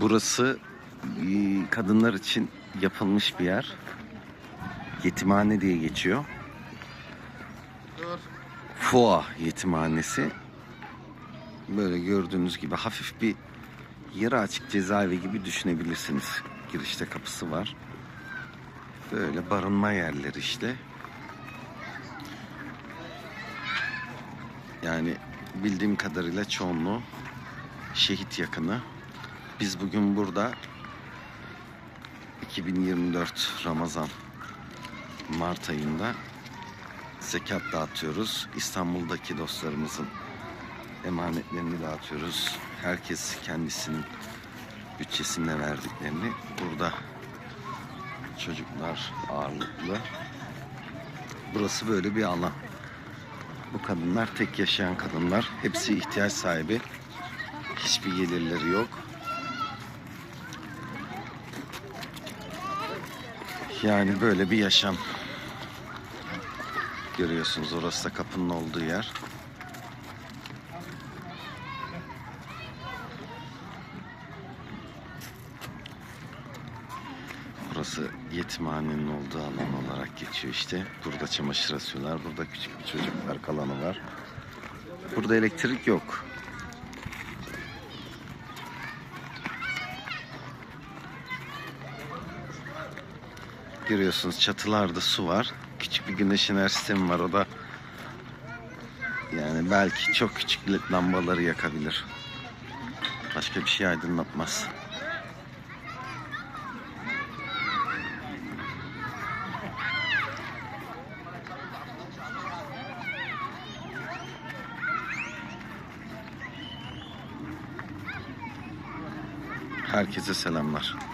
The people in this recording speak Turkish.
Burası e, kadınlar için yapılmış bir yer. Yetimhane diye geçiyor. Foa yetimhanesi. Böyle gördüğünüz gibi hafif bir yarı açık cezaevi gibi düşünebilirsiniz. Girişte kapısı var. Böyle barınma yerleri işte. Yani bildiğim kadarıyla çoğunluğu şehit Biz bugün burada 2024 Ramazan Mart ayında zekat dağıtıyoruz. İstanbul'daki dostlarımızın emanetlerini dağıtıyoruz. Herkes kendisinin bütçesinde verdiklerini burada çocuklar ağırlıklı. Burası böyle bir alan. Bu kadınlar tek yaşayan kadınlar. Hepsi ihtiyaç sahibi. Hiçbir gelirleri yok. Yani böyle bir yaşam. Görüyorsunuz orası da kapının olduğu yer. Burası yetimhanenin olduğu alan olarak geçiyor işte. Burada çamaşır asıyorlar. Burada küçük bir çocuklar kalanı var. Burada elektrik yok. Görüyorsunuz çatılarda su var. Küçük bir güneş enerji sistemi var. O da yani belki çok küçük led lambaları yakabilir. Başka bir şey aydınlatmaz. Herkese selamlar.